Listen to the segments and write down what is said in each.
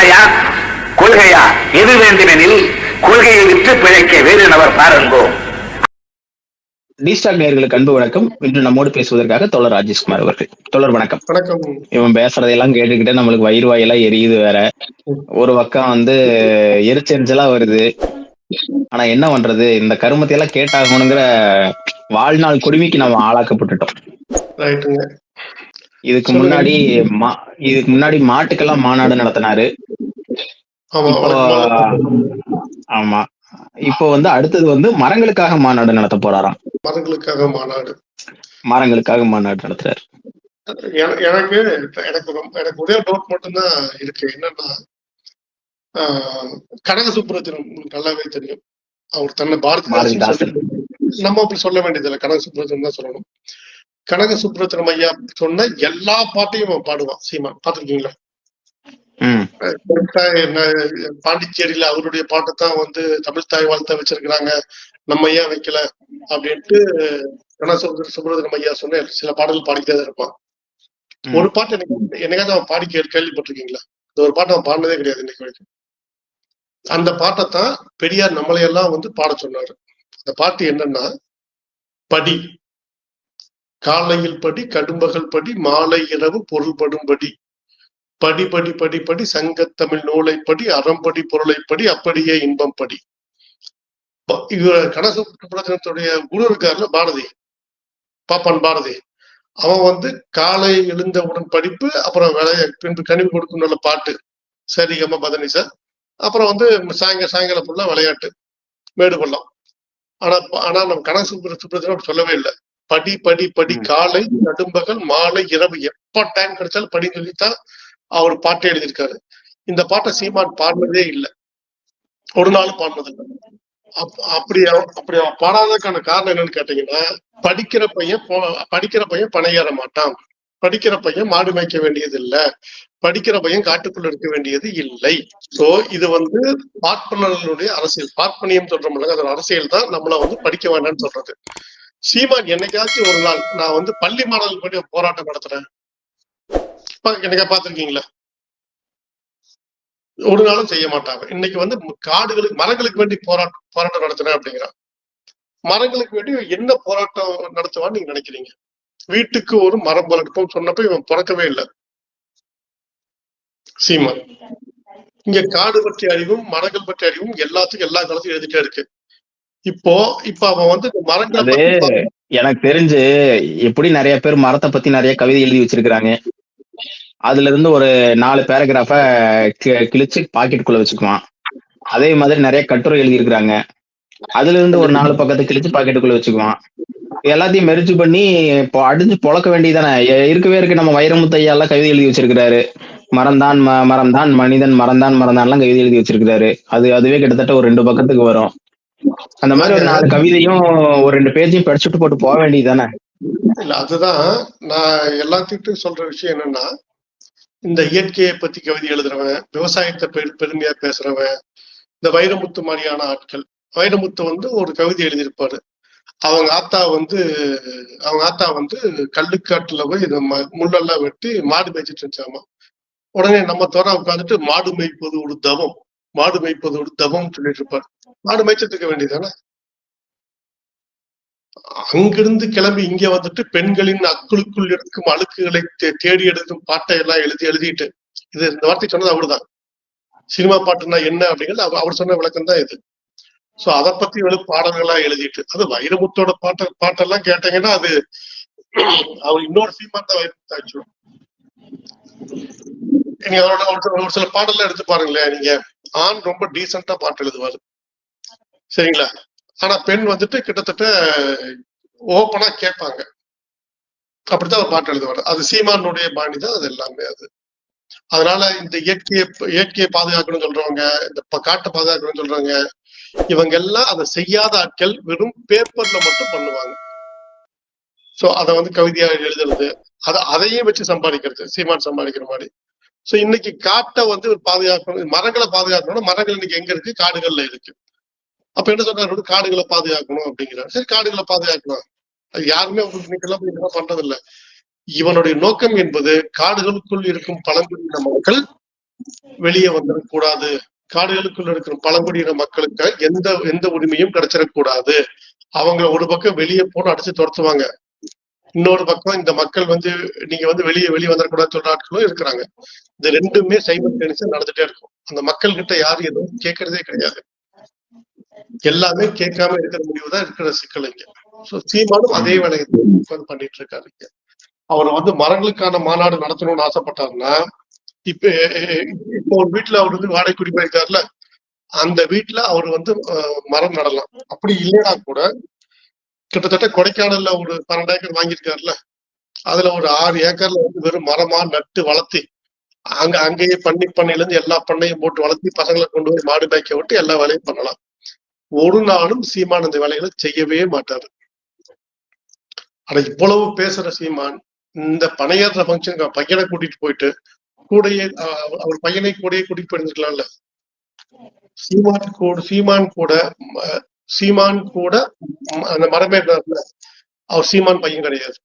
ஆணையா கொள்கையா? எது வேண்டுமெனில் கொள்கையை விற்று பிழைக்க வேறு நபர் பாருங்கோ. டிஸ்டாக் நேயர்களுக்கு அன்பு வணக்கம். இன்று நம்மோடு பேசுவதற்காக தோழர் ராஜேஷ்குமார் அவர்கள். தோழர் வணக்கம். வணக்கம். இவன் பேசுறதையெல்லாம் கேட்டுக்கிட்டே நம்மளுக்கு வயிறு வாயெல்லாம் எரியுது வேற. ஒரு பக்கம் வந்து எரிச்செரிச்சலா வருது. ஆனா என்ன பண்றது? இந்த கருமத்தை எல்லாம் கேட்டாகணுங்கிற வாழ்நாள் கொடுமைக்கு நம்ம ஆளாக்கப்பட்டுட்டோம். இதுக்கு. முன்னாடி மா இதுக்கு முன்னாடி மாட்டுக்கெல்லாம் மாநாடு நடத்தினாரு. ஆமா இப்போ வந்து அடுத்தது வந்து மரங்களுக்காக மாநாடு நடத்த போறாராம். மரங்களுக்காக மாநாடு. மரங்களுக்காக மாநாடு நடத்துறாரு. என- எனக்கு எனக்கு ரொம்ப எனக்கு ஒரே டவுட் மட்டும்தான் இருக்கு. என்னன்னா கனக உங்களுக்கு நல்லாவே தெரியும். அவர் தன்னை. சொல்லி- நம்ம அப்படி சொல்ல வேண்டியதில்லை. கனக சுப்புரத்தினம் தான் சொல்லணும். கனக சுப்புரத்தினம் ஐயா சொன்ன எல்லா பாட்டையும் அவன் பாடுவான் சீமா பாத்திருக்கீங்களா பாண்டிச்சேரியில அவருடைய பாட்டை தான் வந்து தமிழ் தாய் வாழ்த்த வச்சிருக்கிறாங்க நம்ம ஏன் வைக்கல அப்படின்ட்டு கனசுந்தர சுப்ரமணியம் ஐயா சொன்ன சில பாடல்கள் பாடிக்கிட்டே இருப்பான். ஒரு பாட்டு எனக்கு என்னைக்காவது அவன் பாடி கேள்விப்பட்டிருக்கீங்களா? இந்த ஒரு பாட்டை அவன் பாடினதே கிடையாது இன்னைக்கு வரைக்கும். அந்த பாட்டை தான் பெரியார் நம்மளையெல்லாம் வந்து பாட சொன்னாரு. அந்த பாட்டு என்னன்னா படி. காலையில் படி கடும்பகல் படி மாலை இரவு பொருள்படும்படி படி. படி படி படி சங்கத்தமிழ் நூலைப்படி அறம்படி பொருளைப்படி அப்படியே இன்பம் படி. ப- இவர் கனசுடைய குரு இருக்காருல பாரதி. பாப்பான் பாரதி. அவன் வந்து காலை எழுந்தவுடன் படிப்பு அப்புறம் விளைய பின்பு கனிவு கொடுக்கும் நல்ல பாட்டு. சரிகம பதனி சார் அப்புறம் வந்து சாயங்க சாயங்காலம் ஃபுல்லாக விளையாட்டு. மேடு பள்ளம் ஆனா ஆனா நம்ம கனசு சுப்ரத்தினம் சொல்லவே இல்லை படி படி படி. காலை நடும்பகல் மாலை இரவு. எப்ப டைம் கிடைச்சாலும் படின்னு சொல்லித்தான் அவர் பாட்டை எழுதியிருக்காரு. இந்த பாட்டை சீமான் பாடினதே இல்லை. ஒரு நாள் பாடினது இல்லை அப்- அப்படி அப்படி அவன் பாடாததுக்கான காரணம் என்னன்னு கேட்டீங்கன்னா படிக்கிற பையன் படிக்கிற பையன் பணையேற மாட்டான். படிக்கிற பையன் மாடு மேய்க்க வேண்டியது இல்ல படிக்கிற பையன் காட்டுக்குள்ள இருக்க வேண்டியது இல்லை. சோ இது வந்து பார்ப்பனர்களுடைய அரசியல். பார்ப்பனியம் சொல்றோம்ல அதோட அரசியல் தான். நம்மள வந்து படிக்க வேண்டாம்னு சொல்றது. சீமான் என்னைக்காச்சும் ஒரு நாள் நான் வந்து பள்ளி மாணவர்கள் படி போராட்டம் நடத்துறேன். என்னைக்கா பாத்திருக்கீங்களா ஒரு நாளும் செய்ய மாட்டாங்க இன்னைக்கு வந்து காடுகளுக்கு மரங்களுக்கு வேண்டி போராட்டம் போராட்டம் நடத்துறேன் அப்படிங்கிறான். மரங்களுக்கு வேண்டி என்ன போராட்டம் நடத்துவான்னு நீங்க நினைக்கிறீங்க? வீட்டுக்கு ஒரு மரம் வளர்ப்போம் சொன்னப்ப இவன் பிறக்கவே இல்லை. சீமான். இங்க காடு பற்றி அறிவும் மரங்கள் பற்றி அறிவும் எல்லாத்துக்கும் எல்லா காலத்தையும் எழுதிட்டே இருக்கு. இப்போ இப்ப அவன் வந்து மரங்களை எனக்கு தெரிஞ்சு எப்படி நிறைய பேர் மரத்தை பத்தி நிறைய கவிதை எழுதி வச்சிருக்கிறாங்க. அதுல இருந்து ஒரு நாலு பேராகிராஃப கிழிச்சு பாக்கெட்டுக்குள்ள வச்சுக்குவான். அதே மாதிரி நிறைய கட்டுரை எழுதி இருக்கிறாங்க அதுல இருந்து ஒரு நாலு பக்கத்தை கிழிச்சு பாக்கெட்டுக்குள்ள வச்சுக்குவான். எல்லாத்தையும் மெரிச்சு பண்ணி இப்போ அடிஞ்சு பொழக்க வேண்டியதானே இருக்கவே இருக்கு. நம்ம வைரமுத்து ஐயா எல்லாம் கவிதை எழுதி வச்சிருக்கிறாரு. மரம்தான் மரம்தான் மனிதன் மரம்தான் மரம்தான்லாம் கவிதை எழுதி வச்சிருக்கிறாரு. அது அதுவே கிட்டத்தட்ட ஒரு ரெண்டு பக்கத்துக்கு வரும். அந்த மாதிரி ஒரு நாலு கவிதையும் ஒரு ரெண்டு பேஜையும் படிச்சுட்டு போட்டு போக வேண்டியதுதானே? இல்ல அதுதான். நான் எல்லாத்துக்கிட்டும் சொல்ற விஷயம் என்னன்னா இந்த இயற்கையை பத்தி கவிதை எழுதுறவன் விவசாயத்தை பெரு பெருமையா பேசுறவன் இந்த வைரமுத்து மாதிரியான ஆட்கள். வைரமுத்து வந்து ஒரு கவிதை எழுதியிருப்பாரு. அவங்க ஆத்தா வந்து அவங்க ஆத்தா வந்து கல்லுக்காட்டுல போய் இந்த முள்ளெல்லாம் வெட்டி மாடு மேய்ச்சிட்டு இருந்துச்சாமா? உடனே நம்ம தோற உட்காந்துட்டு மாடு மேய்ப்பது ஒரு தவம் மாடு மேய்ப்பது ஒரு தவம் சொல்லிட்டு இருப்பாரு. மாடு மேய்ச்சிட்டு இருக்க வேண்டியதானே அங்கிருந்து கிளம்பி இங்க வந்துட்டு பெண்களின் அக்குளுக்குள் இருக்கும் அழுக்குகளை தே- தேடி எடுக்கும் பாட்டை எல்லாம் எழுதி எழுதிட்டு இது இந்த வார்த்தை சொன்னது அவர்தான். சினிமா பாட்டுனா என்ன அப்படிங்கிறது அவர் சொன்ன விளக்கம் தான் இது. சோ அதை பத்தி எழு பாடல்களா எழுதிட்டு அது வைரமுத்தோட பாட்ட பாட்டெல்லாம் கேட்டீங்கன்னா அது அவர் இன்னொரு சீமா தான் வைரமுத்து நீங்க அவரோட ஒரு சில- ஒரு சில பாடல்லாம் எடுத்து பாருங்களேன் நீங்க ஆண் ரொம்ப டீசெண்டா பாட்டு எழுதுவாரு. சரிங்களா? ஆனா பெண் வந்துட்டு கிட்டத்தட்ட ஓப்பனா கேட்பாங்க. அப்படித்தான் ஒரு பாட்டு எழுதுவாரு. அது சீமானுடைய பாணி தான் அது எல்லாமே அது. அதனால இந்த இயற்கையை இயற்கையை பாதுகாக்கணும்னு சொல்றவங்க இந்த காட்டை பாதுகாக்கணும்னு சொல்றவங்க இவங்க எல்லாம் அதை செய்யாத ஆட்கள் வெறும் பேப்பர்ல மட்டும் பண்ணுவாங்க. சோ அதை வந்து கவிதையா எழுதுறது அதை அதையும் வச்சு சம்பாதிக்கிறது சீமான் சம்பாதிக்கிற மாதிரி. சோ இன்னைக்கு காட்டை வந்து ஒரு பாதுகாக்கணும் மரங்களை பாதுகாக்கணும்னா மரங்கள் இன்னைக்கு எங்க இருக்கு? காடுகள்ல இருக்கு. அப்ப என்ன சொல்றாரு? காடுகளை பாதுகாக்கணும் அப்படிங்கிறாரு. சரி காடுகளை பாதுகாக்கலாம். அது யாருமே அவங்களுக்கு இன்னைக்கெல்லாம் போய் இதெல்லாம் பண்றது இல்ல இவனுடைய நோக்கம் என்பது காடுகளுக்குள் இருக்கும் பழங்குடியின மக்கள் வெளியே வந்துடக்கூடாது காடுகளுக்குள்ள இருக்கிற பழங்குடியின மக்களுக்கு எந்த எந்த உரிமையும் கிடைச்சிடக்கூடாது. அவங்க ஒரு பக்கம் வெளியே போன அடிச்சு துரத்துவாங்க. இன்னொரு பக்கம் இந்த மக்கள் வந்து நீங்க வந்து வெளியே வெளியே வந்துடக்கூடாது சொல்ற ஆட்களும் இருக்கிறாங்க. இந்த ரெண்டுமே சைமல்டேனியஸா நடந்துட்டே இருக்கும். அந்த மக்கள் கிட்ட யாரும் எதுவும் கேட்கறதே கிடையாது. எல்லாமே கேட்காம இருக்கிற முடிவு தான் இருக்கிற சிக்கல் இங்க. சோ சீமானும் அதே வேலையை உட்கார்ந்து பண்ணிட்டு இருக்காரு இங்க. அவர் வந்து மரங்களுக்கான மாநாடு நடத்தணும்னு ஆசைப்பட்டாருன்னா இப்ப இப்போ ஒரு வீட்டுல அவர் வந்து வாடகை குடிபெயர்க்காருல அந்த வீட்டுல அவர் வந்து மரம் நடலாம். அப்படி இல்லைனா கூட கிட்டத்தட்ட கொடைக்கானல்ல ஒரு பன்னெண்டு ஏக்கர் வாங்கியிருக்காருல அதுல ஒரு ஆறு ஏக்கர்ல வந்து வெறும் மரமா நட்டு வளர்த்தி அங்க அங்கேயே பண்ணி பண்ணையில இருந்து எல்லா பண்ணையும் போட்டு வளர்த்தி பசங்களை கொண்டு போய் மாடு மேய்க்க விட்டு எல்லா வேலையும் பண்ணலாம். ஒரு நாளும் சீமான் அந்த வேலைகளை செய்யவே மாட்டாரு. ஆனா இவ்வளவு பேசுற சீமான் இந்த பனையாற்ற ஃபங்க்ஷன் பையனை கூட்டிட்டு போயிட்டு கூடையே அவர் பையனை கூடயே கூட்டிட்டு போயிருந்துருக்கலாம்ல. சீமான் கூட சீமான் கூட ம- சீமான் கூட அந்த மரமேற்றார்ல அவர் சீமான் பையன் கிடையாது.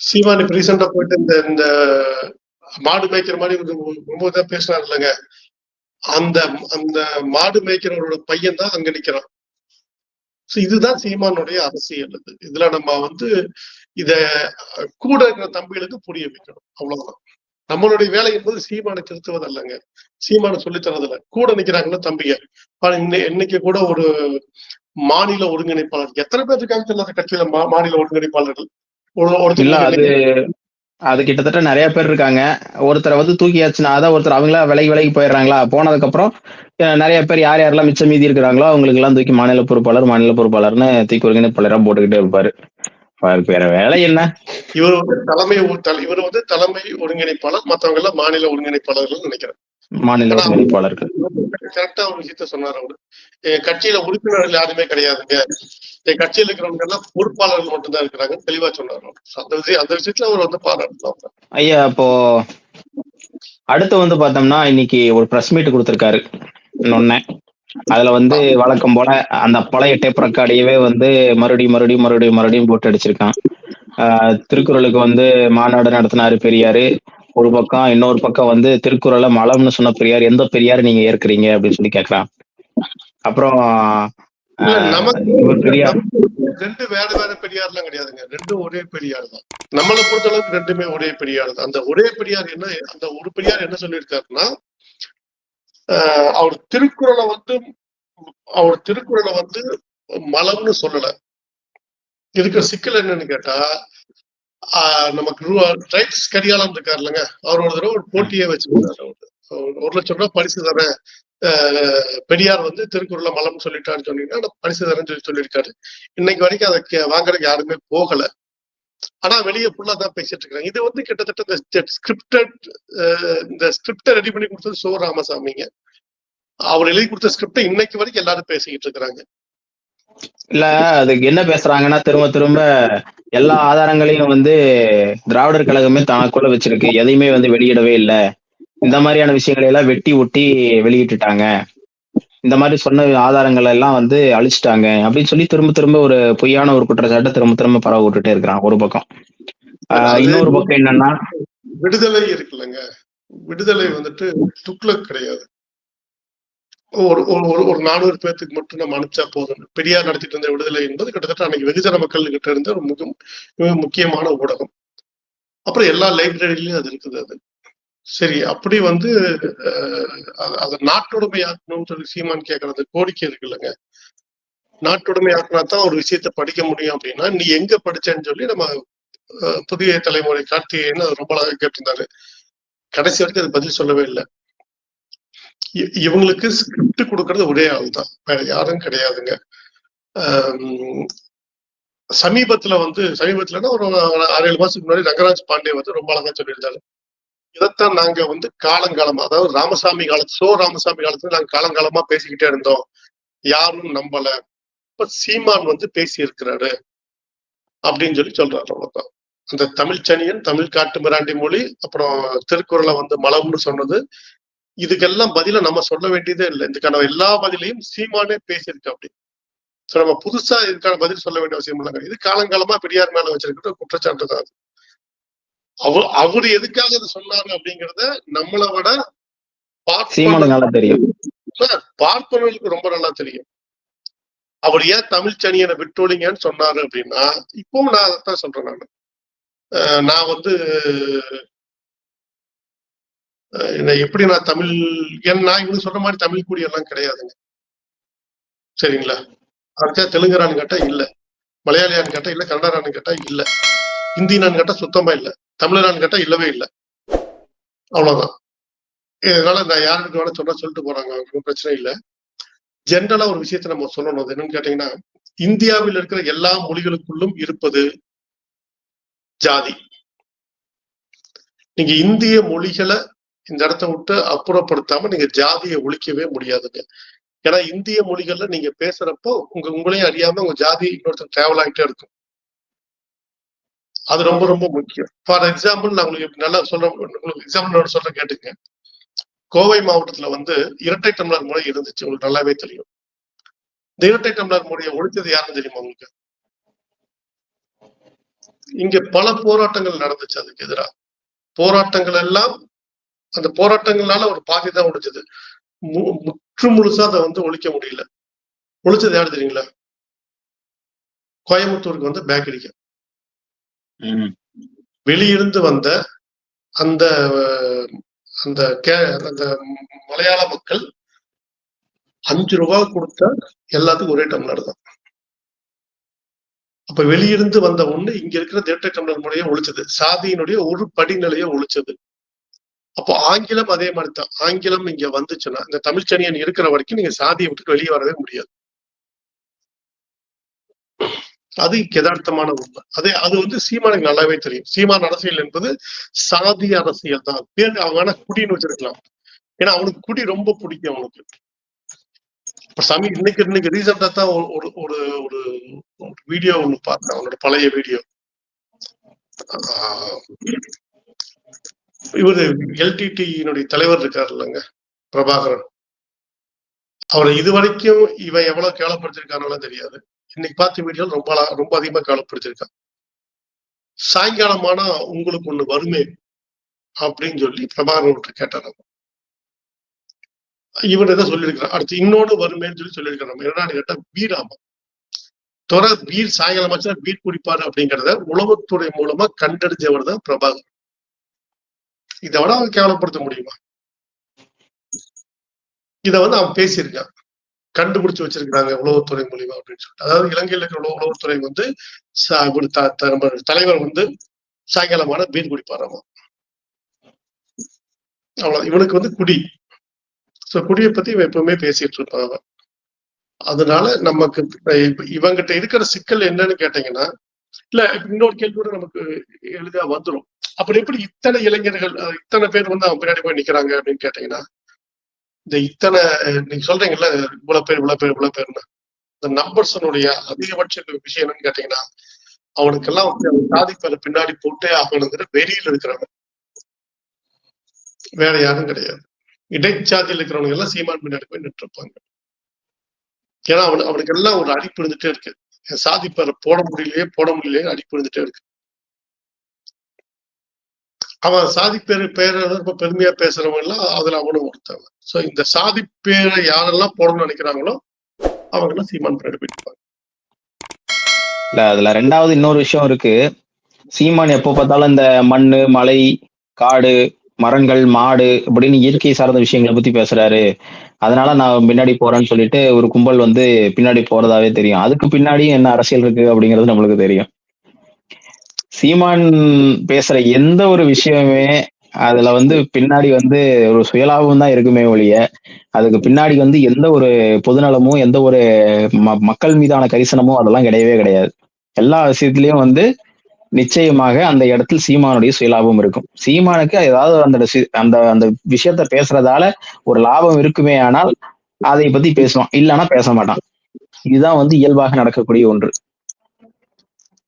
சீமான் இப்ப ரீசெண்டா போயிட்டு இந்த இந்த மாடு மேய்க்கிற மாதிரி ரொம்ப இதா பேசினார் இல்லைங்க அந்த அந்த மாடு மேய்க்கிறவரோட பையன் தான் அங்க நிக்கிறான். இதுதான் சீமானுடைய அரசியல் இது இதுல நம்ம வந்து இத கூட இருக்கிற தம்பிகளுக்கு புரிய வைக்கணும். அவ்வளவுதான். நம்மளுடைய வேலை என்பது சீமானை திருத்துவது அல்லங்க சீமானை சொல்லித் தரதில்ல. கூட நிக்கிறாங்கல்ல தம்பிங்க. இன்னைக்கு கூட ஒரு மாநில ஒருங்கிணைப்பாளர். எத்தனை பேர் இருக்காங்க தெரியல கட்சியில மா- மாநில ஒருங்கிணைப்பாளர்கள்? அது கிட்டத்தட்ட நிறைய பேர் இருக்காங்க. ஒருத்தரை வந்து தூக்கியாச்சுன்னா அதான் ஒருத்தர் அவங்களா விலகி விலகி போயிடுறாங்களா? போனதுக்கு அப்புறம் அஹ், நிறைய பேர் யார் யாரெல்லாம் மிச்சம் மீதி இருக்கிறாங்களோ அவங்களுக்கு எல்லாம் தூக்கி மாநில பொறுப்பாளர் மாநில பொறுப்பாளர்னு தூக்கி ஒருங்கிணைப்பாளரா போட்டுக்கிட்டே இருப்பாரு. வேற வேலை என்ன? இவர் வந்து தலைமை இவர் வந்து தலைமை ஒருங்கிணைப்பாளர் மத்தவங்க எல்லாம் மாநில ஒருங்கிணைப்பாளர்கள் நினைக்கிறேன். மாநில ஒருங்கிணைப்பாளர்கள். கரெக்டா ஒரு விஷயத்த சொன்னார் அவரு. கட்சியில உறுப்பினர்கள் யாருமே கிடையாதுங்க. என் கட்சியில் இருக்கிறவங்க எல்லாம் பொறுப்பாளர்கள் மட்டும்தான் இருக்கிறாங்க. தெளிவா சொன்னார். அந்த விஷயம் அந்த விஷயத்துல அவர் வந்து பாராட்டலாம் ஐயா இப்போ அடுத்து வந்து பார்த்தோம்னா இன்னைக்கு ஒரு ப்ரெஸ் மீட் கொடுத்துருக்காரு. இன்னொன்னு. அதுல வந்து வழக்கம் போல அந்த பழைய டேப் ரெக்கார்டையவே வந்து மறுபடியும் மறுபடியும் மறுபடியும் மறுபடியும் போட்டு அடிச்சிருக்கான். ஆஹ் திருக்குறளுக்கு வந்து மாநாடு நடத்தினாரு பெரியாரு. ஒரு பக்கம் இன்னொரு பக்கம் வந்து திருக்குறளை மலம்னு சொன்ன பெரியார் எந்த பெரியார் நீங்க ஏற்கிறீங்க அப்படின்னு சொல்லி கேட்கலாம் அப்புறம் ரெண்டு வேற வேற பெரியார்லாம் கிடையாதுங்க. ரெண்டும் ஒரே பெரியார் தான். நம்மளை பொறுத்த அளவுக்கு ரெண்டுமே ஒரே பெரியார் தான். அந்த ஒரே பெரியார் என்ன அந்த ஒரு பெரியார் என்ன சொல்லியிருக்காருன்னா அவர் திருக்குறளை வந்து அவர் திருக்குறளை வந்து மலம்னு சொல்லல. இருக்கிற சிக்கல் என்னன்னு கேட்டா நமக்கு ரைட்ஸ் கரியாளம் இருக்காரு இல்லைங்க அவர் ஒரு தடவை ஒரு போட்டியே வச்சிருந்தாரு அவரு. ஒரு லட்சம் ரூபாய் பரிசு தரேன் பெரியார் வந்து திருக்குறளை மலம் சொல்லிட்டான்னு சொன்னீங்கன்னா நான் சொல்லி சொல்லியிருக்காரு. இன்னைக்கு வரைக்கும் அதை வாங்குறதுக்கு யாருமே போகல. ஆனா வெளியே ஃபுல்லா தான் பேசிட்டு இருக்காங்க இது வந்து கிட்டத்தட்ட இந்த ஸ்கிரிப்டட் இந்த ஸ்கிரிப்டை ரெடி பண்ணி கொடுத்தது சோ ராமசாமிங்க. அவர் எழுதி கொடுத்த ஸ்கிரிப்டை இன்னைக்கு வரைக்கும் எல்லாரும் பேசிக்கிட்டு இருக்கிறாங்க. இல்ல அதுக்கு என்ன பேசுறாங்கன்னா திரும்ப திரும்ப எல்லா ஆதாரங்களையும் வந்து திராவிடர் கழகமே தனக்குள்ள வச்சிருக்கு. எதையுமே வந்து வெளியிடவே இல்லை. இந்த மாதிரியான விஷயங்களை எல்லாம் வெட்டி ஒட்டி வெளியிட்டுட்டாங்க. இந்த மாதிரி சொன்ன ஆதாரங்கள் எல்லாம் வந்து அழிச்சிட்டாங்க. அப்படின்னு சொல்லி திரும்ப திரும்ப ஒரு பொய்யான ஒரு குற்றச்சாட்டை திரும்ப திரும்ப பரவ விட்டுட்டே இருக்கிறான் ஒரு பக்கம். இன்னொரு பக்கம் என்னன்னா விடுதலை இருக்குல்லங்க. விடுதலை வந்துட்டு துக்ளக் கிடையாது. ஒரு ஒரு ஒரு- நானூறு பேர்த்துக்கு மட்டும் நம்ம அனுப்பிச்சா போதும். பெரியார் நடத்திட்டு இருந்த விடுதலை என்பது கிட்டத்தட்ட அன்னைக்கு வெகுஜன மக்கள் கிட்ட இருந்த ஒரு மிக முக்கியமான ஊடகம். அப்புறம் எல்லா லைப்ரரியிலயும் அது இருக்குது அது. சரி அப்படி வந்து அது அத- அதை நாட்டுடைமையாக்கணும்னு சொல்லி சீமான் கேட்கறது கோரிக்கை இருக்கு இருக்குல்லங்க நாட்டுடைமையாக்கினா தான் ஒரு விஷயத்த படிக்க முடியும் அப்படின்னா நீ எங்க படிச்சேன்னு சொல்லி நம்ம அஹ், புதிய தலைமுறை கார்த்திகேயன் அது ரொம்ப அழகா கேட்டிருந்தாரு. கடைசி வரைக்கும் அது பதில் சொல்லவே இல்லை. இ- இவங்களுக்கு ஸ்கிரிப்ட் கொடுக்கறது ஒரே ஆள் தான். வேற யாரும் கிடையாதுங்க. சமீபத்துல வந்து சமீபத்துலன்னா ஒரு ஆறு ஏழு மாசத்துக்கு முன்னாடி ரங்கராஜ் பாண்டே வந்து ரொம்ப அழகா சொல்லியிருந்தாரு. இதைத்தான் நாங்க வந்து காலங்காலமா அதாவது ராமசாமி காலத்து சோ ராமசாமி காலத்துல நாங்க காலங்காலமா பேசிக்கிட்டே இருந்தோம். யாரும் நம்பல. இப்ப சீமான் வந்து பேசி இருக்கிறாரு அப்படின்னு சொல்லி சொல்றாரு அவ்வளவுதான். அந்த தமிழ் சனியன் தமிழ் காட்டு மிராண்டி மொழி அப்புறம் திருக்குறளை வந்து மலம்னு சொன்னது. இதுக்கெல்லாம் பதில நம்ம சொல்ல வேண்டியதே இல்லை. இதுக்கான எல்லா பதிலையும் சீமானே பேசியிருக்கு அப்படி நம்ம புதுசா இதுக்கான பதில் சொல்ல வேண்டிய அவசியம் இல்லைங்க. இது காலங்காலமா பெரியார் மேல வச்சிருக்கிற குற்றச்சாட்டு தான் அது. அவர் அவர் எதுக்காக அதை சொன்னாரு அப்படிங்கறத நம்மளை விட நல்லா தெரியும். பார்ப்பன- பார்ப்பனர்களுக்கு ரொம்ப நல்லா தெரியும். அவர் ஏன் தமிழ் சனியனை விட்டொழிங்கன்னு சொன்னாரு அப்படின்னா இப்பவும் நான் அதைத்தான் சொல்றேன் நான். நான் வந்து எப்படி நான் தமிழ் ஏன் நான் இவங்க சொல்ற மாதிரி தமிழ் கூடி எல்லாம் கிடையாதுங்க. சரிங்களா? அதுக்காக தெலுங்குரான்னு கேட்டா இல்ல. மலையாளியான்னு கேட்டா இல்ல கன்னடான்னு கேட்டா இல்ல. ஹிந்தினான்னு கேட்டா சுத்தமா இல்ல. தமிழரான்னு கேட்டா இல்லவே இல்ல. அவ்வளவுதான். இதனால நான் யாருக்கு வேணா சொன்னா சொல்லிட்டு போறாங்க ஒன்றும் பிரச்சனை இல்ல. ஜென்ரலா ஒரு விஷயத்த நம்ம சொல்லணும். அது என்னன்னு கேட்டீங்கன்னா இந்தியாவில் இருக்கிற எல்லா மொழிகளுக்குள்ளும் இருப்பது ஜாதி. நீங்க இந்திய மொழிகளை இந்த இடத்த விட்டு அப்புறப்படுத்தாம நீங்க ஜாதியை ஒழிக்கவே முடியாதுங்க. ஏன்னா இந்திய மொழிகள்ல நீங்க பேசுறப்போ உங்க உங்களையும் அறியாம உங்க ஜாதி இன்னொருத்தர் டிராவல் ஆகிட்டே இருக்கும். அது ரொம்ப ரொம்ப முக்கியம். ஃபார் எக்ஸாம்பிள் நான் உங்களுக்கு நல்லா சொல்றேன் உங்களுக்கு எக்ஸாம்பிள் சொல்றேன் கேட்டுங்க. கோவை மாவட்டத்துல வந்து இரட்டை டம்ளர் முறை இருந்துச்சு உங்களுக்கு நல்லாவே தெரியும். இந்த இரட்டை டம்ளர் முறையை ஒழித்தது யாருன்னு தெரியுமா உங்களுக்கு? இங்க பல போராட்டங்கள் நடந்துச்சு அதுக்கு எதிராக போராட்டங்கள் எல்லாம் அந்த போராட்டங்கள்னால ஒரு பாதி தான் ஒழிச்சது மு- முற்று முழுசா அதை வந்து ஒழிக்க முடியல. ஒழிச்சது யாரு தெரியுங்களா? கோயம்புத்தூருக்கு வந்து பேக்கரிக்கு வெளியிருந்து வந்த அந்த அந்த கே அந்த மலையாள மக்கள் அஞ்சு ரூபாய் கொடுத்தா எல்லாத்துக்கும் ஒரே டம்ளர் தான். அப்ப வெளியிருந்து வந்த ஒண்ணு இங்க இருக்கிற இரட்டை டம்ளர் முறையை ஒழிச்சது. சாதியினுடைய ஒரு படிநிலையை ஒழிச்சது. அப்போ ஆங்கிலம் அதே மாதிரி தான் ஆங்கிலம் இங்க வந்துச்சுன்னா இந்த தமிழ்ச்சனியன் இருக்கிற வரைக்கும் நீங்க சாதியை விட்டு வெளியே வரவே முடியாது. அது யதார்த்தமான உண்மை. அதே அது வந்து சீமானுக்கு நல்லாவே தெரியும். சீமான் அரசியல் என்பது சாதி அரசியல் தான். பேர் அவங்க வேணா குடின்னு வச்சிருக்கலாம். ஏன்னா அவனுக்கு குடி ரொம்ப பிடிக்கும் அவனுக்கு. இப்ப சமீ இன்னைக்கு இன்னைக்கு ரீசெண்டா தான் ஒரு ஒரு ஒரு வீடியோ ஒண்ணு பார்த்தேன். அவனோட பழைய வீடியோ இவரு எல்டிடியினுடைய தலைவர் இருக்காரு இல்லைங்க பிரபாகரன். அவரை இதுவரைக்கும் இவன் எவ்வளவு கேவலப்படுத்திருக்கானாலும் தெரியாது. இன்னைக்கு பார்த்த வீடியோ ரொம்ப ரொம்ப அதிகமா கேவலப்படுத்திருக்கான் சாயங்காலமானா உங்களுக்கு ஒண்ணு வருமே அப்படின்னு சொல்லி பிரபாகரன் கேட்டார் அவன். இவன் தான் சொல்லியிருக்கிறான் அடுத்து இன்னொன்னு வருமேன்னு சொல்லி சொல்லியிருக்கிறோம் நம்ம என்னன்னு கேட்டா பீராமா துற வீர் சாயங்காலம் வீர் குடிப்பாரு அப்படிங்கிறத உளவுத்துறை மூலமா கண்டறிஞ்சவர் தான் பிரபாகர் இதை விட அவன் கேவலப்படுத்த முடியுமா? இத வந்து அவன் பேசியிருக்கான். கண்டுபிடிச்சு வச்சிருக்காங்க உளவுத்துறை மூலியமா அப்படின்னு சொல்லிட்டு. அதாவது இலங்கையில் இருக்கிற உளவு- உளவுத்துறை வந்து நம்ம தலைவர் வந்து சாயங்காலமான பீர் குடிப்பாராமா? அவ்வளவு இவனுக்கு வந்து குடி. சோ குடியை பத்தி இவன் எப்பவுமே பேசிட்டு இருப்பான் அவன். அதனால நமக்கு இவங்கிட்ட இருக்கிற சிக்கல் என்னன்னு கேட்டீங்கன்னா இல்ல இன்னொரு கேள்வி கூட நமக்கு எளிதா வந்துரும். அப்படி எப்படி இத்தனை இளைஞர்கள் இத்தனை பேர் வந்து அவன் பின்னாடி போய் நிக்கிறாங்க அப்படின்னு கேட்டீங்கன்னா இந்த இத்தனை நீங்க சொல்றீங்கல்ல இவ்வளவு பேர் இவ்வளவு பேர் இவ்வளவு பேர்னு. இந்த நம்பர்ஸனுடைய அதிகபட்ச விஷயம் என்னன்னு கேட்டீங்கன்னா அவனுக்கெல்லாம் வந்து அவன் சாதி பேரை பின்னாடி போட்டே ஆகணுங்கிற வெறியில் இருக்கிறவன். வேற யாரும் கிடையாது. இடைச்சாதியில் இருக்கிறவங்க எல்லாம் சீமான் பின்னாடி போய் நின்று இருப்பாங்க ஏன்னா அவனு அவனுக்கு எல்லாம் ஒரு அடிப்பு இருந்துட்டே இருக்கு. என் சாதி பேரை போட முடியலையே போட முடியலையே அடிப்பு இருந்துட்டே இருக்கு. அவன் சாதி பேரு பேரை ரொம்ப பெருமையா பேசுறவங்க எல்லாம் அதுல அவனும் ஒருத்தவன். சோ இந்த சாதி பேரை யாரெல்லாம் போடணும்னு நினைக்கிறாங்களோ அவங்க எல்லாம் சீமான் பின்னாடி இல்ல அதுல ரெண்டாவது இன்னொரு விஷயம் இருக்கு. சீமான் எப்போ பார்த்தாலும் இந்த மண்ணு மலை காடு மரங்கள் மாடு அப்படின்னு இயற்கை சார்ந்த விஷயங்களை பத்தி பேசுறாரு. அதனால நான் பின்னாடி போறேன்னு சொல்லிட்டு ஒரு கும்பல் வந்து பின்னாடி போறதாவே தெரியும். அதுக்கு பின்னாடியும் என்ன அரசியல் இருக்கு அப்படிங்கிறது நம்மளுக்கு தெரியும். சீமான் பேசுற எந்த ஒரு விஷயமே அதுல வந்து பின்னாடி வந்து ஒரு சுயலாபம் தான் இருக்குமே ஒழிய அதுக்கு பின்னாடி வந்து எந்த ஒரு பொதுநலமும் எந்த ஒரு ம- மக்கள் மீதான கரிசனமும் அதெல்லாம் கிடையவே கிடையாது. எல்லா விஷயத்திலயும் வந்து நிச்சயமாக அந்த இடத்தில் சீமானுடைய சுயலாபம் இருக்கும். சீமானுக்கு ஏதாவது அந்த அந்த அந்த விஷயத்த பேசுறதால ஒரு லாபம் இருக்குமே ஆனால் அதை பத்தி பேசுவான். இல்லைன்னா பேச மாட்டான். இதுதான் வந்து இயல்பாக நடக்கக்கூடிய ஒன்று.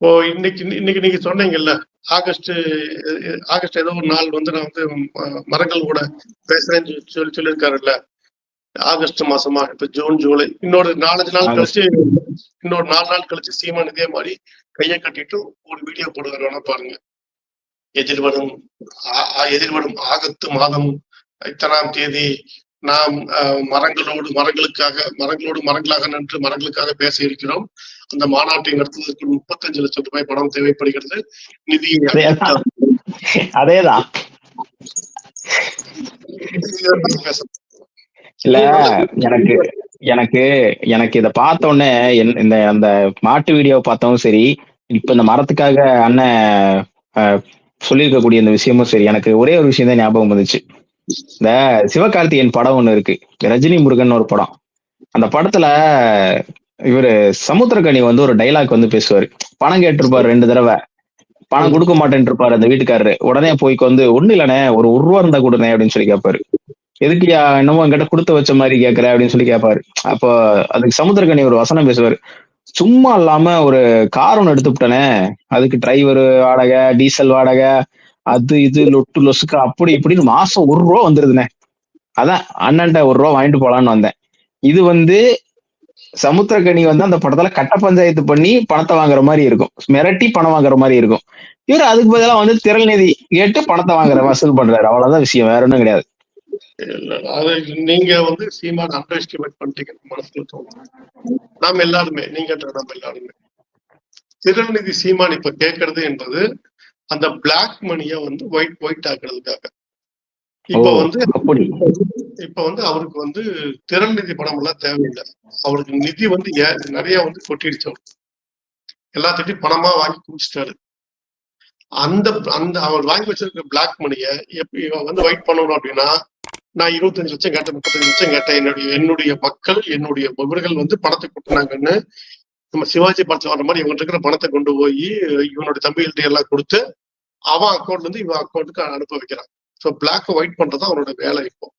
இப்போ இன்னைக்கு இன்னைக்கு நீங்க சொன்னீங்கல்ல ஆகஸ்ட் ஆகஸ்ட் ஏதோ ஒரு நாள் வந்து நான் வந்து மரங்கள் கூட பேசுறேன்னு சொல்லி- சொல்லி சொல்லியிருக்காருல்ல. ஆகஸ்ட் மாசமா இப்ப ஜூன் ஜூலை இன்னொரு நாலஞ்சு நாள் கழிச்சு இன்னொரு நாலு நாள் கழிச்சு சீமான் இதே மாதிரி கையை கட்டிட்டு ஒரு வீடியோ போடுவார் வேணா பாருங்க. எதிர்வரும் எதிர்வரும் ஆகத்து மாதம் இத்தனாம் தேதி நாம் மரங்களோடு மரங்களுக்காக மரங்களோடு மரங்களாக நின்று மரங்களுக்காக பேச இருக்கிறோம் அந்த மாநாட்டை நடத்துவதற்கு முப்பத்தஞ்சு லட்சம் ரூபாய் பணம் தேவைப்படுகிறது. நிதியை அதேதான். அதேதான் பேச இல்ல எனக்கு எனக்கு எனக்கு இத பார்த்த உடனே இந்த அந்த மாட்டு வீடியோ பார்த்தவும் சரி இப்ப இந்த மரத்துக்காக அண்ணன் சொல்லியிருக்கக்கூடிய இந்த விஷயமும் சரி எனக்கு ஒரே ஒரு விஷயம் தான் ஞாபகம் வந்துச்சு. இந்த சிவகார்த்திகேயன் படம் ஒண்ணு இருக்கு. ரஜினி முருகன் ஒரு படம். அந்த படத்துல இவரு சமுத்திரகனி வந்து ஒரு டைலாக் வந்து பேசுவாரு. பணம் கேட்டிருப்பாரு ரெண்டு தடவை. பணம் கொடுக்க மாட்டேன் இருப்பாரு அந்த வீட்டுக்காரரு. உடனே போய்க்கு வந்து ஒண்ணு இல்லனே ஒரு ஒரு ரூபா இருந்தா கொடுனே அப்படின்னு சொல்லி கேட்பாரு எதுக்குயா என்னமோ என்கிட்ட கொடுத்து வச்ச மாதிரி கேக்குற அப்படின்னு சொல்லி கேட்பாரு அப்போ அதுக்கு சமுத்திரகனி ஒரு வசனம் பேசுவாரு. சும்மா இல்லாம ஒரு கார் ஒன்று எடுத்துவிட்டனே அதுக்கு டிரைவர் வாடகை டீசல் வாடகை அது இது லொட்டு லொசுக்கு அப்படி இப்படின்னு மாசம் ஒரு ரூபா வந்துருதுண்ணே. அதான் அண்ணன்ட்ட ஒரு ரூபா வாங்கிட்டு போலான்னு வந்தேன். இது வந்து சமுத்திரகனி வந்து அந்த படத்துல கட்ட பஞ்சாயத்து பண்ணி பணத்தை வாங்குற மாதிரி இருக்கும். மிரட்டி பணம் வாங்குற மாதிரி இருக்கும். இவர் அதுக்கு பதிலா வந்து திரள் நிதி கேட்டு பணத்தை வாங்குற வசூல் பண்றாரு. அவ்வளவுதான் விஷயம் வேற ஒன்றும் கிடையாது. நீங்க வந்து சீமான் அண்டர் எஸ்டிமேட் பண்ணிட்டீங்க. மனசுல தோணும். நாம் எல்லாருமே நீங்க நம்ம எல்லாருமே. திருநிதி சீமான் இப்ப கேட்கறது என்பது அந்த பிளாக் மணிய வந்து ஒயிட் ஒயிட் ஆக்குறதுக்காக. இப்ப வந்து இப்ப வந்து அவருக்கு வந்து திறன் நிதி பணம் எல்லாம் தேவையில்லை. அவருக்கு நிதி வந்து நிறைய வந்து கொட்டிடுச்சு அவர். எல்லாத்திட்டையும் பணமா வாங்கி குடிச்சிட்டாரு அந்த அந்த அவர் வாங்கி வச்சிருக்க பிளாக் மணிய எப்படி இவன் வந்து ஒயிட் பண்ணணும் அப்படின்னா நான் இருபத்தஞ்சு லட்சம் கேட்டேன் முப்பத்தஞ்சு லட்சம் கேட்டேன். என்னுடைய என்னுடைய மக்கள் என்னுடைய இவர்கள் வந்து பணத்தை கொட்டினாங்கன்னு நம்ம சிவாஜி படத்துல வர மாதிரி இவங்க இருக்கிற பணத்தை கொண்டு போய் இவனுடைய தம்பிகள்ட்ட எல்லாம் கொடுத்து அவன் அக்கௌண்ட்ல இருந்து இவன் அக்கௌண்ட்டுக்கு அனுப்ப வைக்கிறான். ஸோ பிளாக் ஒயிட் பண்றது அவனோட வேலை இப்போ.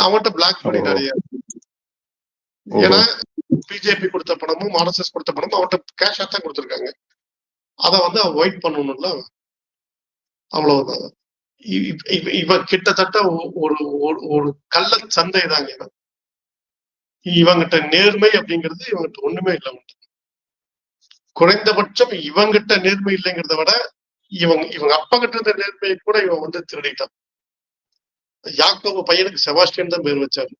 அவன்கிட்ட பிளாக் பண்ணி. நிறைய. ஏன்னா பிஜேபி கொடுத்த பணமும் ஆர்எஸ்எஸ் கொடுத்த பணமும் அவன்கிட்ட கேஷா தான் கொடுத்துருக்காங்க. அதை வந்து அவன் ஒயிட் பண்ணணும்ல அவ்வளவுதான். இவன் கிட்டத்தட்ட ஒரு- ஒரு கள்ள சந்தை தாங்க இவன். இவங்கிட்ட நேர்மை அப்படிங்கிறது இவங்கிட்ட ஒண்ணுமே இல்லை குறைந்தபட்சம் இவங்கிட்ட நேர்மை இல்லைங்கிறத விட இவங்க இவங்க அப்பா கிட்ட இருந்த நேர்மையை கூட இவன் வந்து திருடிட்டான். யாக்கோபு பையனுக்கு செபாஸ்டியன் தான் பேர் வச்சாரு.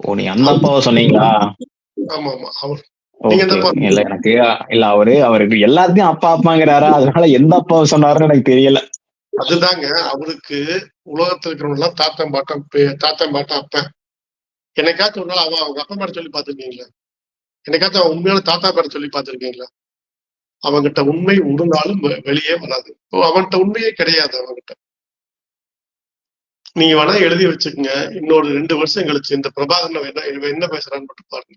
ஓ நீ அந்த அப்பாவை சொன்னீங்களா? ஆமா ஆமா அவர் அப்பா? இல்ல எனக்கு இல்ல அவரு அவருக்கு எல்லாத்தையும் அப்பா அப்பாங்கிறாரா? அதனால எந்த அப்பாவை சொன்னாருன்னு எனக்கு தெரியல. அதுதாங்க அவருக்கு உலகத்துல இருக்கிறவங்க எல்லாம் தாத்தன் பாட்டம் தாத்தன் பாட்டம் அப்பன் என்னைக்காச்சும் ஒரு நாள் அவன் அவங்க அப்பா பேரை சொல்லி பார்த்துருக்கீங்களா? என்னைக்காச்சும் அவன் உண்மையான தாத்தா பேரை சொல்லி பார்த்துருக்கீங்களா? அவன்கிட்ட உண்மை ஒரு நாளும் வெ- வெளியே வராது. இப்போ அவன்கிட்ட உண்மையே கிடையாது அவன்கிட்ட நீங்க வேணா எழுதி வச்சுக்கோங்க. இன்னொரு ரெண்டு வருஷம் கழிச்சு இந்த பிரபாகரன் என்ன இவன் என்ன பேசுறான்னு மட்டும் பாருங்க.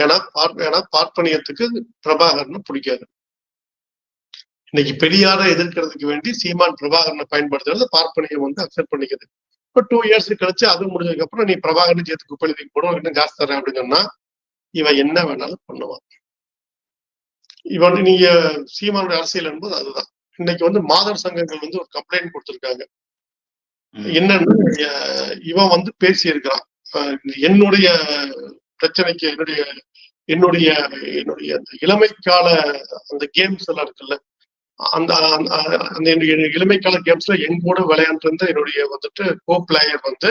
ஏன்னா பார்ப்ப ஏன்னா பார்ப்பனியத்துக்கு பிரபாகரன் பிடிக்காது. இன்னைக்கு பெரியாரை எதிர்க்கிறதுக்கு வேண்டி சீமான் பிரபாகரனை பயன்படுத்துறது பார்ப்பனியம் வந்து அக்செப்ட் பண்ணிக்குது. இப்போ டூ இயர்ஸ் கழிச்சு அது முடிஞ்சதுக்கு அப்புறம் நீ பிரபாகரன் சேர்த்து குப்பெழுதிக்கு போடும் இன்னும் காசு தரேன் அப்படின்னு சொன்னா இவன் என்ன வேணாலும் பண்ணுவான். இவன் நீங்க சீமானுடைய அரசியல் என்பது அதுதான். இன்னைக்கு வந்து மாதர் சங்கங்கள் வந்து ஒரு கம்ப்ளைண்ட் கொடுத்திருக்காங்க. என்னன்னா இவன் வந்து பேசியிருக்கிறான். என்னுடைய பிரச்சனைக்கு என்னுடைய என்னுடைய என்னுடைய அந்த இளமை கால அந்த கேம்ஸ் எல்லாம் இருக்குல்ல அந்த அந்த அந்த என்னுடைய இளமை கால கேம்ஸ்ல என் கூட விளையாண்டுருந்த என்னுடைய வந்துட்டு கோ பிளேயர் வந்து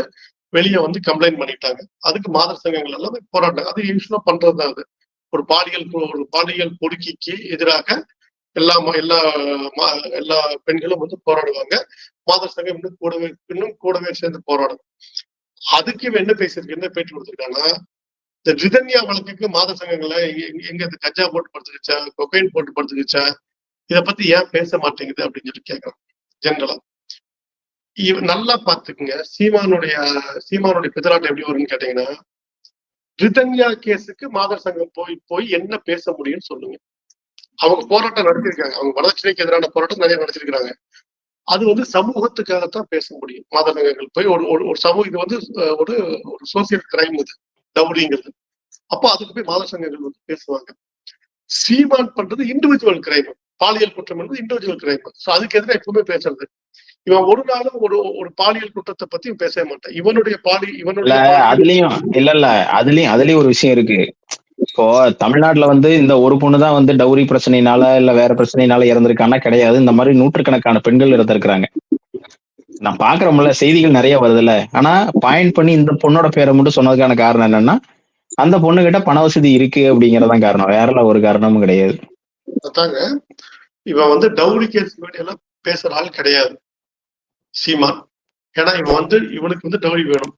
வெளியே வந்து கம்ப்ளைண்ட் பண்ணிட்டாங்க. அதுக்கு மாதர் சங்கங்கள் எல்லாம் போராட்டம் அது யூஸ்வலா பண்றதுதான் அது. ஒரு பாலியல் ஒரு பாலியல் கொடுக்கிக்கு எதிராக எல்லா எல்லா எல்லா பெண்களும் வந்து போராடுவாங்க. மாதர் சங்கம் இன்னும் கூடவே இன்னும் கூடவே சேர்ந்து போராடும். அதுக்கு என்ன பேசியிருக்கு என்ன பேட்டி கொடுத்துருக்காங்கன்னா இந்த ரிதன்யா வழக்குக்கு மாதர் சங்கங்களை எங்க எங்க இந்த கஞ்சா போட்டு படுத்துக்கிச்சா கொக்கைன் போட்டு படுத்துக்கிச்சா இத பத்தி ஏன் பேச மாட்டேங்குது அப்படின்னு சொல்லி கேட்கறான் ஜென்ரலா இவ நல்லா பாத்துக்குங்க சீமானுடைய சீமானுடைய பிதராட்டம் எப்படி வரும்னு கேட்டீங்கன்னா ரிதன்யா கேஸுக்கு மாதர் சங்கம் போய் போய் என்ன பேச முடியும்னு சொல்லுங்க. அவங்க போராட்டம் நடத்திருக்காங்க அவங்க வரதட்சணைக்கு எதிரான போராட்டம் நிறைய நடத்திருக்கிறாங்க அது வந்து சமூகத்துக்காகத்தான் பேச முடியும். மாதர் சங்கங்கள் போய் ஒரு ஒரு- ஒரு சமூக இது வந்து ஒரு ஒரு சோசியல் கிரைம் இது டவுரிங்கிறது அப்போ அதுக்கு போய் மாதர் சங்கங்கள் வந்து பேசுவாங்க. சீமான் பண்றது இண்டிவிஜுவல் கிரைம் பாலியல் குற்றம் என்பது இண்டிவிஜுவல் கிரைம் ஸோ அதுக்கு எதிராக எப்பவுமே பேசுறது? இவன் ஒரு நாளும் ஒரு ஒரு பாலியல் குற்றத்தை பத்தி பேசவே மாட்டான். இவனுடைய பாலி இவனுடைய அதுலயும் இல்ல இல்ல அதுலயும் அதுலயும் ஒரு விஷயம் இருக்கு. இப்போ தமிழ்நாட்டுல வந்து இந்த ஒரு பொண்ணு தான் வந்து டௌரி பிரச்சனையினால இல்ல வேற பிரச்சனையினால இறந்திருக்கானா கிடையாது. இந்த மாதிரி நூற்றுக்கணக்கான பெண்கள் இறந்திருக்கிறாங்க. நான் பாக்குறோம்ல செய்திகள் நிறைய வருதுல்ல ஆனா பாயிண்ட் பண்ணி இந்த பொண்ணோட பேரை மட்டும் சொன்னதுக்கான காரணம் என்னன்னா அந்த பொண்ணு கிட்ட பண வசதி இருக்கு அப்படிங்கறதான் காரணம். வேற ஒரு காரணமும் கிடையாது. அதாங்க இவன் வந்து டவுரி கேஸ் எல்லாம் பேசுற ஆள் கிடையாது. சீமான். ஏன்னா இவன் வந்து இவனுக்கு வந்து டவுரி வேணும்.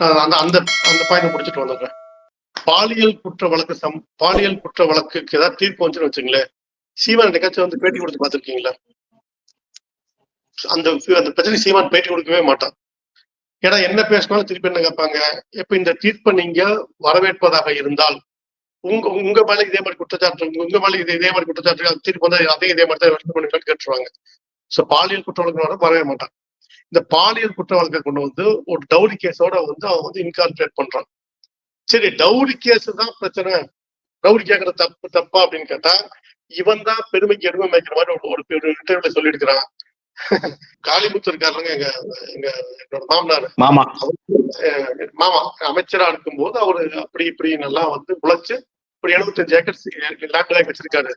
நான் அந்த அந்த அந்த பாயிண்ட் முடிச்சுட்டு வந்துடுறேன். பாலியல் குற்ற வழக்கு சம் பாலியல் குற்ற வழக்குக்கு ஏதாவது தீர்ப்பு வந்துச்சுன்னு வச்சுங்களேன். சீமான் என்னைக்காச்சும் வந்து பேட்டி கொடுத்து பார்த்துருக்கீங்களா? அந்த அந்த பிரச்சனை சீமான் பேட்டி கொடுக்கவே மாட்டான். ஏன்னா என்ன பேசினாலும் திருப்பி என்ன கேட்பாங்க? இப்ப இந்த தீர்ப்பை நீங்க வரவேற்பதாக இருந்தால் உங்க உங்க மேல இதே மாதிரி குற்றச்சாட்டு உங்க- மேல இதே இதே மாதிரி குற்றச்சாட்டு திருப்பி வந்து அதையும் இதே மாதிரி தான் எடுத்து கேட்டுருவாங்க. சோ பாலியல் குற்ற வழக்கு வரவே மாட்டான் இந்த பாலியல் குற்ற வழக்கை கொண்டு வந்து ஒரு டவுரி கேஸோட வந்து அவன் வந்து இன்கார்பரேட் பண்றான். சரி டவுரி கேஸ் தான் பிரச்சனை. டவுரி கேட்கற தப்பு தப்பா அப்படின்னு கேட்டா இவன் தான் பெருமைக்கு எருமை மேய்க்கிற மாதிரி ஒரு- ஒரு ஒரு இன்டர்வியூல சொல்லியிருக்கிறான். காளிமுத்து இருக்காருங்க எங்க எங்க என்னோட மாமனார். மாமா. மாமா அமைச்சரா இருக்கும்போது அவரு அப்படி இப்படி நல்லா வந்து உழைச்சு ஒரு எழுபத்தஞ்சு ஏக்கர் லேண்ட் பேங்க் வச்சிருக்காரு.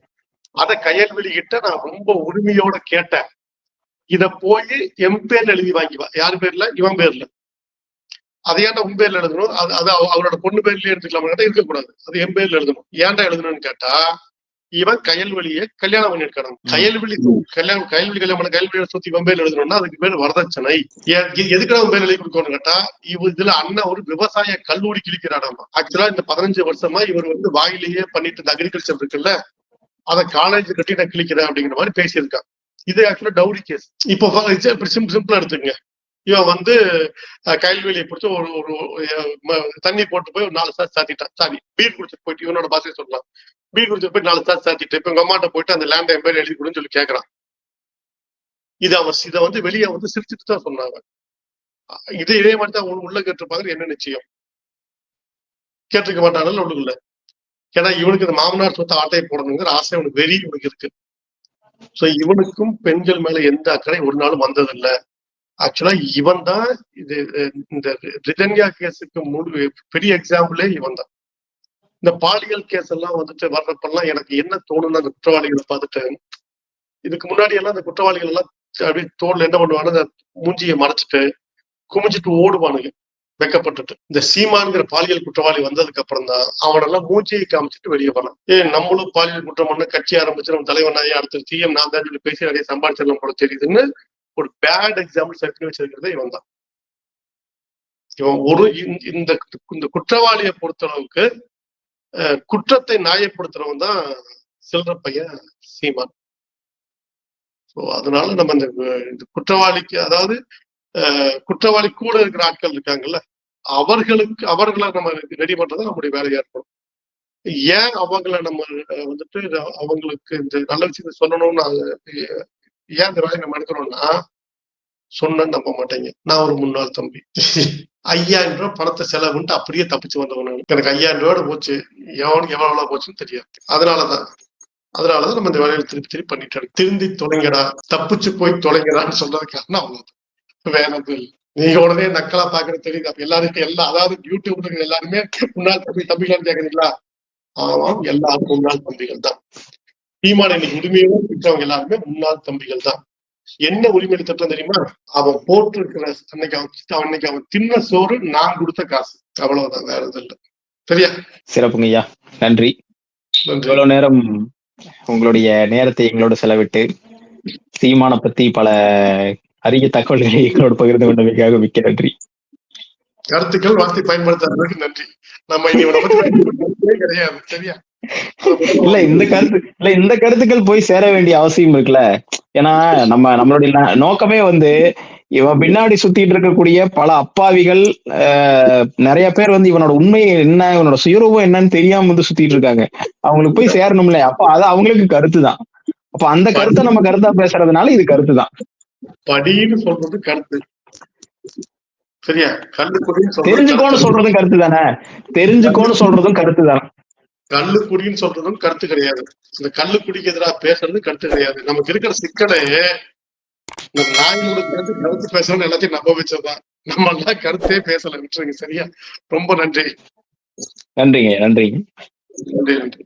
அதை கையல் கிட்ட நான் ரொம்ப உரிமையோட கேட்டேன். இத போய் எம் பேர்ல எழுதி வாங்கிவா. யார் பேர்ல? இவன் பேர்ல. அது ஏன்டா உன் பேர்ல எழுதணும்? அது அது அவ- அவரோட பொண்ணு பேர்லயே எடுத்துக்கலாம் கேட்டா இருக்கக்கூடாது. அது என் பேர்ல எழுதணும். ஏன்டா எழுதணும்னு கேட்டா இவன் கயல்வெளியை கல்யாணம் பண்ணிருக்கான் கயல்வெளி கல்யாணம் கயல்வெளி கல்யாணம் பண்ண கயல்வெளியை சுத்தி பேர்ல எழுதணும்னா அதுக்கு பேர் வரதட்சணை. எதுக்கு அவன் பேர் எழுதி கொடுக்கணும்னு கேட்டா இவ இதுல அண்ணன் ஒரு விவசாய கல்லூரி கிழிக்கிறாடாமா ஆக்சுவலா இந்த பதினஞ்சு வருஷமா இவர் வந்து வாயிலேயே பண்ணிட்டு இருந்த அக்ரிகல்ச்சர் இருக்குல்ல அதை காலேஜ் கட்டி நான் கிழிக்கிறேன் அப்படிங்கிற மாதிரி பேசியிருக்கான். இது ஆக்சுவலா டவுரி கேஸ் இப்போ சிம்பிள் எடுத்துங்க இவன் வந்து கயல்வெளியை பிடிச்சி ஒரு ஒரு தண்ணி போட்டு போய் ஒரு நாலு சார் சாத்திட்டான். சாரி பீர் குடிச்சிட்டு போயிட்டு இவனோட பாசையை சொல்லலாம். பீர் குடிச்சிட்டு போய் நாலு சார் சாத்திட்டு இப்ப எங்க அம்மாட்ட போயிட்டு அந்த லேண்ட் என் பேர் எழுதி கொடுன்னு சொல்லி கேட்கறான் இது அவன் இதை வந்து வெளியே வந்து சிரிச்சுட்டு தான் சொன்னாங்க. இதே இதே மாதிரி தான் உள்ள கேட்டிருப்பாங்க. என்ன நிச்சயம்? கேட்டிருக்க மாட்டாங்கல்ல உள்ளுக்குள்ள ஏன்னா இவனுக்கு இந்த மாமனார் சொத்தை ஆட்டையை போடணுங்கிற ஆசை இவனுக்கு வெறி இவனுக்கு இருக்கு. சோ இவனுக்கும் பெண்கள் மேல எந்த அக்கறை ஒரு நாளும் வந்ததில்ல. ஆக்சுவலா இவன் தான் இது இந்த ரிதன்யா கேஸுக்கு முழு பெரிய எக்ஸாம்பிளே இவன் தான் இந்த பாலியல் கேஸ் எல்லாம் வந்துட்டு வர்றப்பெல்லாம் எனக்கு என்ன தோணும்னா அந்த குற்றவாளிகளை பார்த்துட்டு இதுக்கு முன்னாடி எல்லாம் அந்த குற்றவாளிகள் எல்லாம் அப்படியே தோல் என்ன பண்ணுவாங்க அந்த மூஞ்சியை மறைச்சிட்டு குமிஞ்சிட்டு ஓடுவானுங்க வெக்கப்பட்டுட்டு. இந்த சீமான்கிற பாலியல் குற்றவாளி வந்ததுக்கு அப்புறம் தான் அவனெல்லாம் மூஞ்சியை காமிச்சிட்டு வெளியே போனான். ஏ நம்மளும் பாலியல் குற்றம் பண்ண கட்சி ஆரம்பிச்சு நம்ம தலைவனாயே அடுத்த சிஎம் நான் தான் சொல்லி பேசி நிறைய சம்பாதிச்சிடலாம் போல தெரியுதுன்னு ஒரு பேட் எக்ஸாம்பிள் செட் வச்சிருக்கிறதே இவன் தான். இவன் ஒரு இந்த- இந்த இந்த குற்றவாளியை பொறுத்த அளவுக்கு குற்றத்தை நியாயப்படுத்துறவன் தான் சில்லற பையன் சீமான். ஸோ அதனால நம்ம இந்த இந்த குற்றவாளிக்கு அதாவது குற்றவாளி கூட இருக்கிற ஆட்கள் இருக்காங்கல்ல அவர்களுக்கு அவர்களை நம்ம ரெடி பண்றது நம்முடைய வேலையா இருக்கணும். ஏன் அவங்கள நம்ம வந்துட்டு அவங்களுக்கு இந்த நல்ல விஷயத்தை சொல்லணும்னு ஏன் இந்த வேலையை நம்ம எடுக்கிறோம்னா சொன்ன நம்ப மாட்டேங்க. நான் ஒரு முன்னாள் தம்பி. ஐயாயிரம் ரூபாய் பணத்தை செலவுன்ட்டு அப்படியே தப்பிச்சு வந்தவன் எனக்கு ஐயாயிரம் ரூபாய் போச்சு. எவனுக்கு எவ்வளவு போச்சுன்னு தெரியாது. அதனாலதான் அதனாலதான் நம்ம இந்த வேலையை திருப்பி திருப்பி பண்ணிட்டு திருந்தி தொலைங்கடா தப்பிச்சு போய் தொலைங்கடான்னு சொல்றது காரணம் அவ்வளவு வேற எதுவும் இல்லை நீங்க உடனே நக்கலா பாக்குறது தெரியுது. அப்ப எல்லாருக்கும் எல்லா அதாவது யூடியூப்ல இருக்கிற எல்லாருமே முன்னாள் தம்பி தம்பிகள் கேக்குறீங்களா? ஆமாம் எல்லாரும் முன்னாள் தம்பிகள் தான். சீமான இன்னைக்கு உரிமையோட பெற்றவங்க எல்லாருமே முன்னாள் தம்பிகள் தான். என்ன உரிமை திட்டம் தெரியுமா? அவன் போட்டிருக்கிற அன்னைக்கு அவன் அன்னைக்கு அவன் தின்ன சோறு நான் கொடுத்த காசு. அவ்வளவுதான் வேற எதுவும் இல்லை. சரியா சிறப்புங்க ஐயா. நன்றி. இவ்வளவு நேரம் உங்களுடைய நேரத்தை எங்களோட செலவிட்டு சீமான பத்தி பல அரிய தகவல்களை எங்களோட பகிர்ந்து கொண்டமைக்காக மிக்க நன்றி. கருத்துக்கள் வார்த்தை பயன்படுத்தாததுக்கு நன்றி. நம்ம இனி கிடையாது சரியா? இல்ல இந்த கருத்து இல்ல இந்த கருத்துக்கள் போய் சேர வேண்டிய அவசியம் இருக்குல்ல? ஏன்னா நம்ம நம்மளுடைய நோக்கமே வந்து இவன் பின்னாடி சுத்திட்டு இருக்கக்கூடிய பல அப்பாவிகள் நிறைய பேர் வந்து இவனோட உண்மை என்ன இவனோட சுயரூபம் என்னன்னு தெரியாம வந்து சுத்திட்டு இருக்காங்க. அவங்களுக்கு போய் சேரணும்ல. அப்ப அது அவங்களுக்கு கருத்து தான். அப்ப அந்த கருத்தை நம்ம கருத்தா பேசுறதுனால இது கருத்து தான். படின்னு சொல்றது கருத்து. சரியா? கல்லுக்குடின்னு தெரிஞ்சுக்கோன்னு. சொல்றதும் கருத்து தானே? தெரிஞ்சுக்கோன்னு சொல்றதும் கருத்து தானே. கல்லுக்குடின்னு சொல்றதும் கருத்து கிடையாது. இந்த கல்லுக்குடிக்கு எதிராக பேசுறது கருத்து கிடையாது. நமக்கு இருக்கிற சிக்கலே இந்த நாயோட கருத்து கருத்து பேசணும்னு எல்லாத்தையும் நம்ப வச்சதுதான். நம்ம எல்லாம் கருத்தே பேசல. விட்டுருங்க சரியா? ரொம்ப நன்றி. நன்றிங்க நன்றிங்க. நன்றி நன்றி.